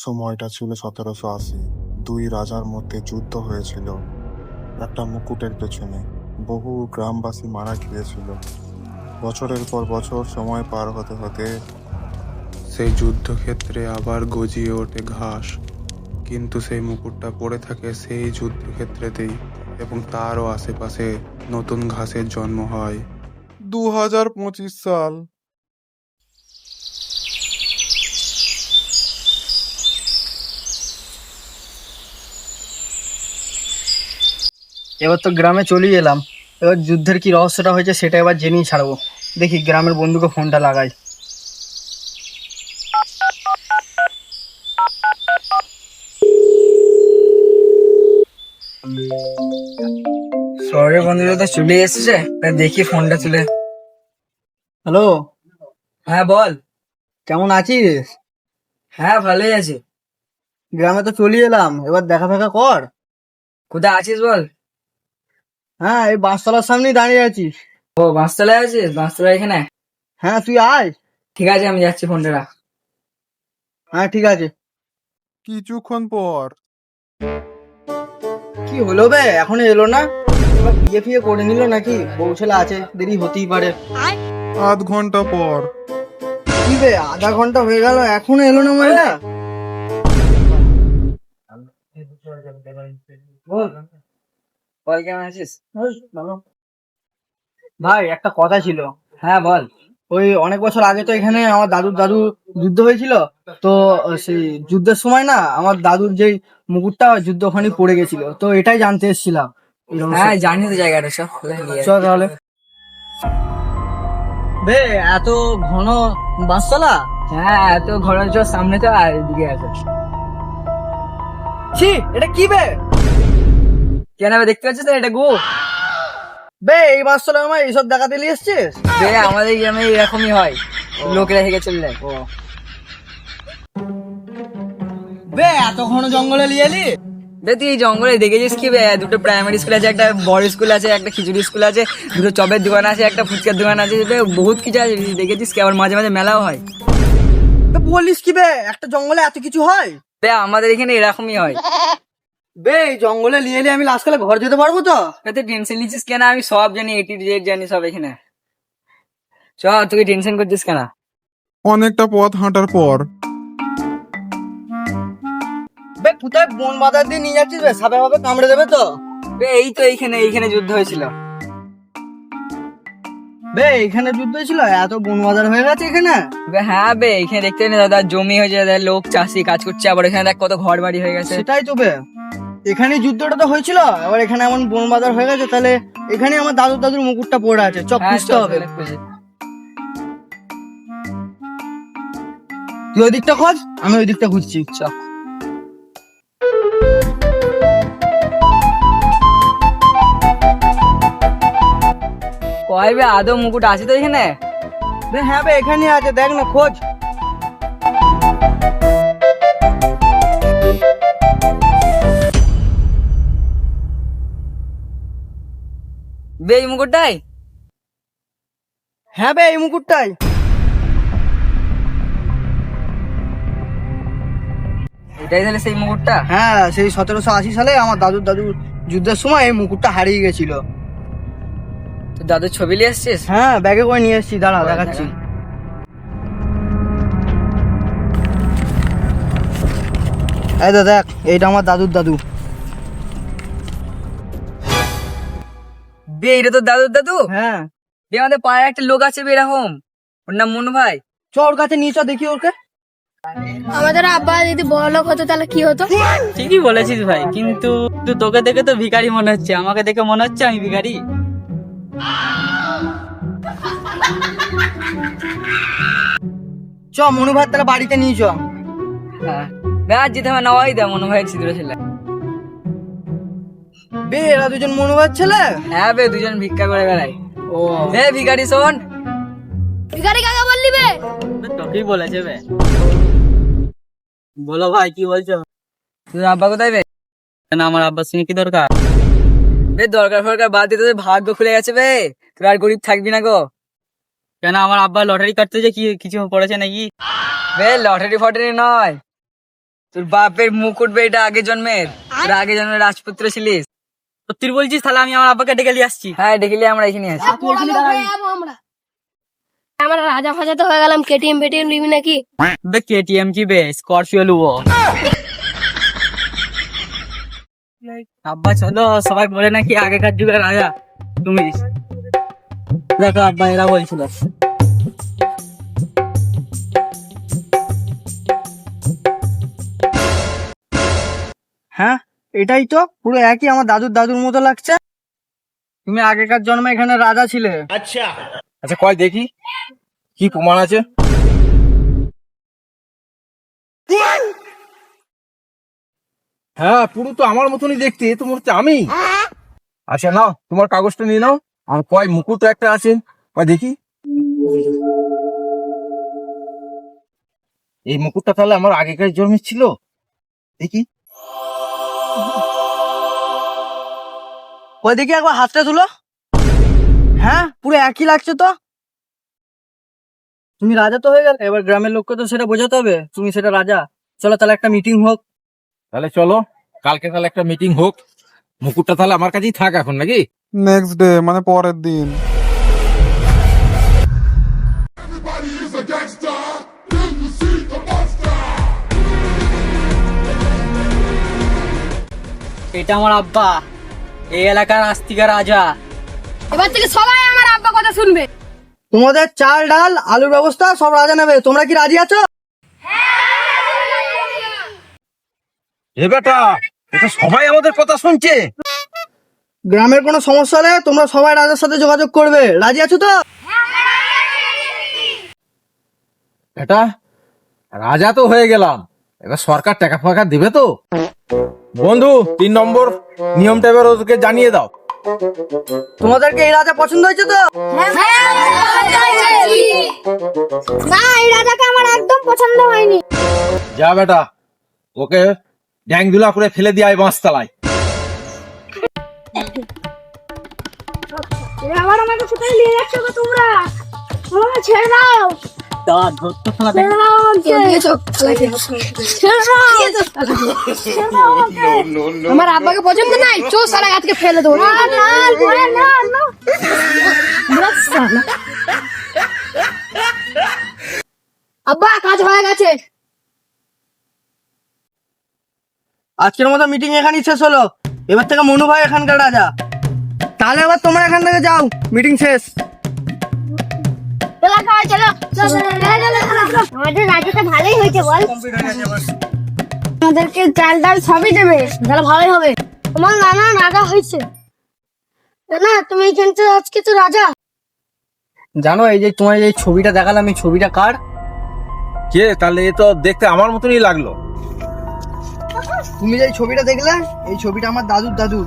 সময়টা ছিল সতেরোশো আশি। দুই রাজার মধ্যে যুদ্ধ হয়েছিল একটা মুকুটের পেছনে। বহু গ্রামবাসী মারা গিয়েছিল। বছরের পর বছর সময় পার হতে হতে সেই যুদ্ধক্ষেত্রে আবার গজিয়ে ওঠে ঘাস। কিন্তু সেই মুকুটটা পড়ে থাকে সেই যুদ্ধক্ষেত্রেতেই এবং তারও আশেপাশে নতুন ঘাসের জন্ম হয়। দু হাজার পঁচিশ সাল এবার তো গ্রামে চলেই এলাম। এবার যুদ্ধের কি রহস্যটা হয়েছে সেটা এবার জেনেই ছাড়বো। দেখি গ্রামের বন্ধুকে ফোনটা লাগাই। শহরের বন্ধুরা, তো চলে এসেছে। দেখি ফোনটা তুলে। হ্যালো? হ্যাঁ বল। কেমন আছিস? হ্যাঁ ভালোই আছি। গ্রামে তো চলে এলাম। এবার দেখা ফেকা কর। কোথায় আছিস বল? হ্যাঁ এই বাসতলার সামনেই দাঁড়িয়ে আছি ও বাসতলায় আছিস? বাসতলা এখানে? হ্যাঁ তুই আয়। ঠিক আছে আমি যাচ্ছি ফোনটা রাখ। হ্যাঁ ঠিক আছে। কিছুক্ষণ পর। কি হলো বে? এখনও এলো না? এবার বিয়ে ফিয়ে করে নিল নাকি? বউ ছেলে আছে দেরি হতেই পারে। আধ ঘণ্টা পর। কি বে আধা ঘণ্টা হয়ে গেল এখনও এলো না মহিলা? বল কেমন আছিস? ভাই একটা কথা ছিল। হ্যাঁ বল। ওই অনেক বছর আগে তো এখানে আমার দাদুর দাদু যুদ্ধ হয়েছিল। তো সেই যুদ্ধের সময় না আমার দাদুর যেই মুকুটটা যুদ্ধ ওখানে পড়ে গেছিল। তো এটাই জানতে এসেছিলাম। হ্যাঁ জানি তো জায়গাটা সব চল তাহলে। বে এত ঘন বাসতলা হ্যাঁ এত ঘরের চোর সামনে তো আর এদিকে আছে ছি এটা কি বে? কেন আবার দেখতে পাচ্ছিস তো এটা গো? বে এই বাসতলা আমার এইসব দেখাতে নিয়ে এসছিস? বে আমাদের গ্রামে এরকমই হয়। লোকেরা হেগে চলে যায়। বে এত ঘন জঙ্গলে নিয়ে এলি? বে তুই এই জঙ্গলে দেখেছিস কি বে? দুটো প্রাইমারি স্কুল আছে একটা বড় স্কুল আছে একটা খিচুড়ি স্কুল আছে দুটো চপের দোকান আছে একটা ফুচকার দোকান আছে বে বহুত কিছু আছে। দেখেছিস কি? আবার মাঝে মাঝে মেলাও হয়। বে বলিস কি বে একটা জঙ্গলে এত কিছু হয়? বে আমাদের এখানে এরকমই হয়। বে জঙ্গলে নিয়ে এলি আমি লাস্টকালে ঘর যেতে পারব তো? তুই টেনশন নিচ্ছিস কেন? আমি সব জানি এটি জেড জানি সব এখানে। চ তুই টেনশন করছিস কেন? অনেকটা পথ হাঁটার পর। বে কোথায় বন বাজার দিয়ে নিয়ে যাচ্ছিস বে? সাপে ভাবে কামড়ে দেবে তো। বে এই তো এইখানে এইখানে যুদ্ধ হয়েছিল। বে এখানে যুদ্ধ ছিল এত বন বাজার হয়ে গেছে এখানে? বে হ্যাঁ বে এখানে দেখতে না দাদা জমি হয়েছে দাদা লোক চাষি কাজ করছে আবার এখানে দেখ কত ঘর বাড়ি হয়ে গেছে। সেটাই তো বে। এখানে যুদ্ধটা তো হয়েছিল আবার এখানে এমন বন বাজার হয়ে গেছে তাহলে এখানে আমার দাদুর দাদুর মুকুটটা পড়ে আছে চপ হ্যাঁ, খুঁজতে হবে। তুই ওই দিকটা খোঁজ আমি ওই দিকটা খুঁজছি চ। কয় বে আদৌ মুকুট আছে তো এখানে? হ্যাঁ বে এখানে আছে দেখ না খোঁজ। বে এই মুকুটটাই? হ্যাঁ বে এই মুকুটটাই। এটাই তাহলে সেই মুকুটটা? হ্যাঁ সেই সতেরোশো আশি সালে আমার দাদুর দাদু যুদ্ধের সময় এই মুকুটটা হারিয়ে গেছিল। তো দাদুর ছবি নিয়ে এসছিস? হ্যাঁ ব্যাগে করে নিয়ে এসেছি দাঁড়া দেখাচ্ছি। এই দেখ এইটা আমার দাদুর দাদু। বে এটা তো দাদুর দাদু? হ্যাঁ। বে আমাদের পাড়ায় একটা লোক আছে বে এরকম। ওর নাম মনু ভাই। চ ওর কাছে নিয়ে চ দেখি ওকে। আমাদের আব্বা যদি বড় লোক হতো তাহলে কি হতো? ঠিকই বলেছিস ভাই কিন্তু কিন্তু তোকে দেখে তো ভিখারি মনে হচ্ছে। আমাকে দেখে মনে হচ্ছে আমি ভিখারি। চ মনু ভাই তাহলে বাড়িতে নিয়ে চ। হ্যাঁ। বে আর যেতে হবে না ওই দে মনু ভাইয়ের ছিদ্র ছেলে। বে এরা দুজন মনু ছেলে? হ্যাঁ বে দুজন ভিক্ষা করে বেড়াই ও। হে ভিখারি শোন। ভিখারি কাকা বললি বে? তোকেই বলেছে বে। বলো ভাই কি বলছো? তোর আব্বা কোথায় বে? কেন আমার আব্বার সঙ্গে কি দরকার? বে দরকার ফরকার বাদ তোদের ভাগ্য খুলে গেছে বে। তোর আর গরিব থাকবি না গো। কেন আমার আব্বা লটারি কাটতে যে কি কিছু পড়েছে নাকি? বে লটারি ফটারি নয়। তোর বাপের মুকুট বে এটা আগের জন্মের। তোর আগের জন্মের রাজপুত্র ছিলিস। সত্যি বলছিস তাহলে আমি আমার আব্বাকে ডেকে নিয়ে আসছি। হ্যাঁ দেখিলে আমরা এখানে আছি আমরা আমরা। রাজা ফাজা তো হয়ে গেলাম কেটিএম বেটিএম নিবি নাকি? বে কেটিএম কি বে? স্করপিও লুবো। আব্বা চলো সবাই বলে নাকি আগেকার যুগের রাজা। তুমি দেখো আব্বা এরা বলছিল। হ্যাঁ? এটাই তো পুরো একই আমার দাদুর দাদুর মতো লাগছে। তুমি আগেকার জন্মে এখানে রাজা ছিলে। আচ্ছা। আচ্ছা কয় দেখি কি প্রমাণ আছে? হ্যাঁ পুরো তো আমার মতনই দেখতে এ তো মনে হচ্ছে আমি। আচ্ছা নাও তোমার কাগজটা নিয়ে নাও। আর কয় মুকুট একটা আছে। কয় দেখি। এই মুকুটটা তাহলে আমার আগেকার জন্মে ছিল? দেখি। ওই দেখি একবার হাতটা তুলো হ্যাঁ পুরো একই লাগছে তো। তুমি রাজা তো হয়ে গেলে এবার গ্রামের লোককে তো সেটা বোঝাতে হবে। তুমি সেটা রাজা। চলো তাহলে একটা মিটিং হোক। তাহলে চলো কালকে তাহলে একটা মিটিং হোক। মুকুটটা তাহলে আমার কাছেই থাক এখন নাকি? নেক্সট ডে মানে পরের দিন। এটা আমার আব্বা। এই এলাকার আস্তিকা রাজা। এবার থেকে সবাই আমার আব্বা কথা শুনবে। তোমাদের চাল ডাল আলুর ব্যবস্থা সব রাজা নেবে। তোমরা কি রাজি আছো? এ বেটা এটা সবাই আমাদের কথা শুনছে। গ্রামের কোনো সমস্যা হলে তোমরা সবাই রাজার সাথে যোগাযোগ করবে। রাজি আছো তো? এটা রাজা তো হয়ে গেলাম। এবার সরকার টাকা ফাকা দিবে তো? বন্ধু তিন নম্বর নিয়মটা এবার ওদেরকে জানিয়ে দাও। তোমাদেরকে এই রাজা পছন্দ হয়েছে তো? না এই রাজাকে আমার একদম পছন্দ হয়নি। যা বেটা ওকে ড্যাংদুলা করে ফেলে দিয়ে আয় বাঁশতলায়। আবার আমাকে কোথায় নিয়ে যাচ্ছ তোমরা ছেড়ে দাও। ধরতো খেলা। আমার আব্বাকে পছন্দ নাই চো সারা আজকে ফেলে দেবো। আব্বা কাজ হয়ে গেছে আজকের মতো মিটিং এখানেই শেষ হলো এবার থেকে মনু ভাই এখানকার রাজা তাহলে এবার তোমরা এখান থেকে যাও মিটিং শেষ চলো খাওয়া চলো। আমাদের রাজাটা ভালোই হয়েছে বল। আমাদেরকে চাল ডাল সবই দেবে। তাহলে ভালোই হবে। তোমার নানা রাজা হয়েছে। না তুমি এখানটা আজকে তো রাজা। জানো এই যে তোমার এই ছবিটা দেখালাম এই ছবিটা কার? কে? তাহলে এ তো দেখতে আমার মতনই লাগল। তুমি যে ছবিটা দেখলে এই ছবিটা আমার দাদুর দাদুর।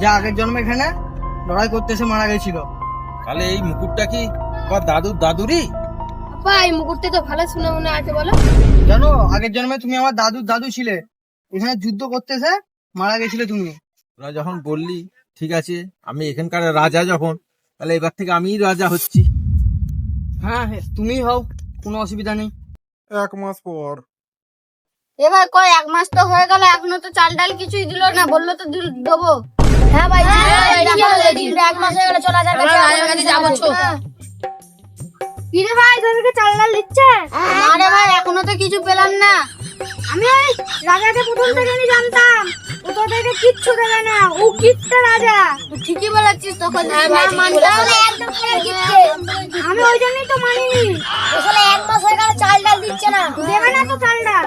যা আগের জন্মে এখানে লড়াই করতে এসে মারা গেছিল। তাহলে এই মুকুটটা কি আমার দাদুর? দাদুরই আপা এই মুকুটটা তো ভালো শুনে মনে আছে বলো। জানো আগের জন্মে তুমি আমার দাদুর দাদু ছিলে। এখানে যুদ্ধ করতে এসে মারা গেছিলে তুমি। তোরা যখন বললি ঠিক আছে আমি এখানকার রাজা যখন তাহলে এবার থেকে আমিই রাজা হচ্ছি। হ্যাঁ হ্যাঁ, তুমিই হও কোনো অসুবিধা নেই। এক মাস পর। এবার কয় এক মাস তো হয়ে গেল এখনও তো চাল ডাল কিছুই দিল না বলল তো দিল- দেবো। হ্যাঁ ভাই এক মাস হয়ে গেল চলে যাবে কিরে ভাই তোদেরকে চাল ডাল দিচ্ছে আরে ভাই এখনও তো কিছু পেলাম না। আমি ওই রাজাকে প্রথম থেকে জানতাম। ও তোদেরকে কিচ্ছু দেবে না। ও কিচ্ছু রাজা। ঠিকই বলেছিস তখন। আমি ওই জন্যই তো মানিনি। আসলে এক মাস হয়ে গেল চাল ডাল দিচ্ছে না। দেবে না তো চাল ডাল